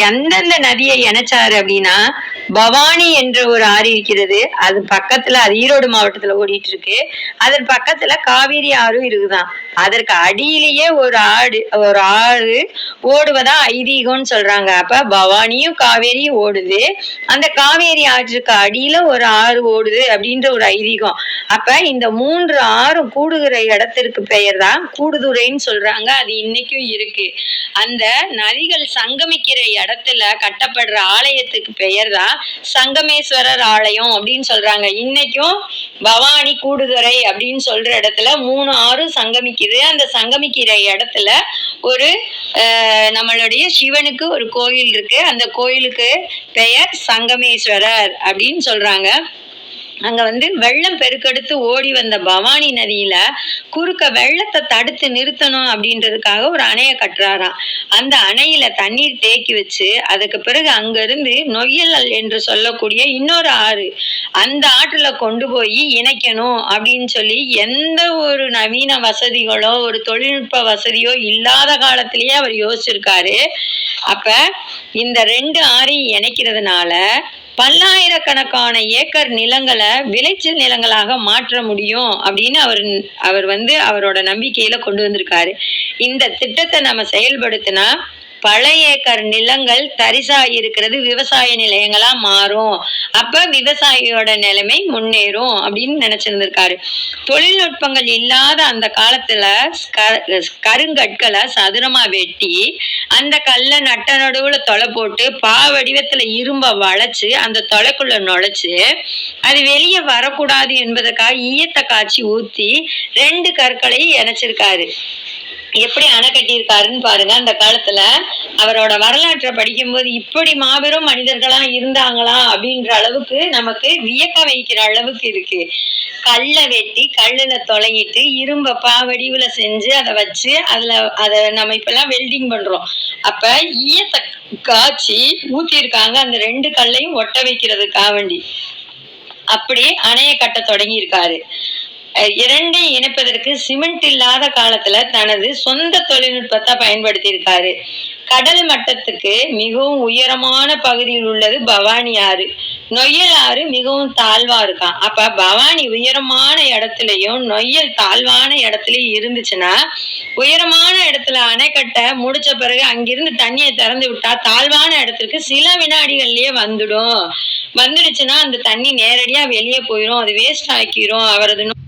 எந்தெந்த நதியை இணைச்சாரு அப்படின்னா பவானி என்ற ஒரு ஆறு இருக்கிறது. அது பக்கத்துல அது ஈரோடு மாவட்டத்துல ஓடிட்டு இருக்கு அதன் பக்கத்துல காவிரி ஆறும் இருக்குதான். அதற்கு அடியிலேயே ஒரு ஆடு ஒரு ஆறு ஓடுவதா ஐதீகம்னு சொல்றாங்க. அப்ப பவானியும் காவேரியும் ஓடுது. அந்த காவேரி ஆற்றுக்கு அடியில ஒரு ஆறு ஓடுது அப்படின்ற ஒரு ஐதீகம். அப்ப இந்த மூன்று ஆறும் கூடுகிற இடத்திற்கு பெயர் தான் கூடுதுறைன்னு சொல்றாங்க. அது இன்னைக்கும் இருக்கு. அந்த நதிகள் சங்கமிக்கிற இடத்துல கட்டப்படுற ஆலயத்துக்கு பெயர் தான் சங்கமேஸ்வரர் ஆலயம் அப்படின்னு சொல்றாங்க. இன்னைக்கும் பவானி கூடுதுறை அப்படின்னு சொல்ற இடத்துல மூணு ஆறும் சங்கமிக்குது. அந்த சங்கமிக்கிற இடத்துல ஒரு நம்மளுடைய சிவனுக்கு ஒரு கோயில் இருக்கு. அந்த கோயிலுக்கு பெயர் சங்கமேஸ்வரர் அப்படின்னு சொல்றாங்க. அங்க வந்து வெள்ளம் பெருக்கெடுத்து ஓடி வந்த பவானி நதியில குறுக்க வெள்ளத்தை தடுத்து நிறுத்தணும் அப்படின்றதுக்காக ஒரு அணையை கட்டுறாராம். அந்த அணையில தண்ணீர் தேக்கி வச்சு அதுக்கு பிறகு அங்கிருந்து நொய்யல் என்று சொல்லக்கூடிய இன்னொரு ஆறு அந்த ஆற்றுல கொண்டு போய் இணைக்கணும் அப்படின்னு சொல்லி எந்த ஒரு நவீன வசதிகளோ ஒரு தொழில்நுட்ப வசதியோ இல்லாத காலத்திலேயே அவர் யோசிச்சிருக்காரு. அப்ப இந்த ரெண்டு ஆறையும் இணைக்கிறதுனால பல்லாயிரக்கணக்கான ஏக்கர் நிலங்களை விளைச்சல் நிலங்களாக மாற்ற முடியும் அப்படின்னு அவர் அவர் வந்து அவரோட நம்பிக்கையில கொண்டு வந்திருக்காரு. இந்த திட்டத்தை நம்ம செயல்படுத்தினா பல ஏக்கர் நிலங்கள் தரிசா இருக்கிறது விவசாய நிலையங்களா மாறும். அப்ப விவசாயியோட நிலைமை முன்னேறும் அப்படின்னு நினைச்சிருந்திருக்காரு. தொழில்நுட்பங்கள் இல்லாத அந்த காலத்துல க- கருங்கற்களை சதுரமா வெட்டி அந்த கல்லை நட்ட நடுவுல தொலை போட்டு பா வடிவத்துல இரும்ப வளைச்சு அந்த தொலைக்குள்ள நுழைச்சு அது வெளியே வரக்கூடாது என்பதற்காக ஈயத்தை காய்ச்சி ஊத்தி ரெண்டு கற்களை இணைச்சிருக்காரு. எப்படி அணை கட்டியிருக்காருன்னு பாருங்க அந்த காலத்துல அவரோட வரலாற்றை படிக்கும்போது இப்படி மாபெரும் மனிதர்களா இருந்தாங்களா அப்படின்ற அளவுக்கு நமக்கு வியக்க வைக்கிற அளவுக்கு இருக்கு. கல்லை வெட்டி கல்லுல தொலையிட்டு இரும்ப பாவடிவுல செஞ்சு அதை வச்சு அதுல அதை நம்ம இப்பெல்லாம் வெல்டிங் பண்றோம். அப்ப ஈயத்தை காய்ச்சி ஊத்திருக்காங்க அந்த ரெண்டு கல்லையும் ஒட்ட வைக்கிறதுக்காக வேண்டி. அப்படி அணையை கட்ட தொடங்கி இருக்காரு இரண்டை இரண்டையும் இணைப்பதற்கு சிமெண்ட் இல்லாத காலத்துல தனது சொந்த தொழில்நுட்பத்தை பயன்படுத்தி இருக்காரு கடல் மட்டத்துக்கு மிகவும் உயரமான பகுதியில் உள்ளது பவானி ஆறு. நொய்யல் ஆறு மிகவும் தாழ்வா இருக்கான் அப்ப பவானி உயரமான இடத்துலயும் நொய்யல் தாழ்வான இடத்துலயும் இருந்துச்சுன்னா உயரமான இடத்துல அணை கட்ட முடிச்ச பிறகு அங்கிருந்து தண்ணியை திறந்து விட்டா தாழ்வான இடத்துக்கு சில வினாடிகள்லயே வந்துடும். வந்துடுச்சுன்னா அந்த தண்ணி நேரடியா வெளியே போயிடும் அது வேஸ்ட் ஆக்கிரும். அவரது நோ-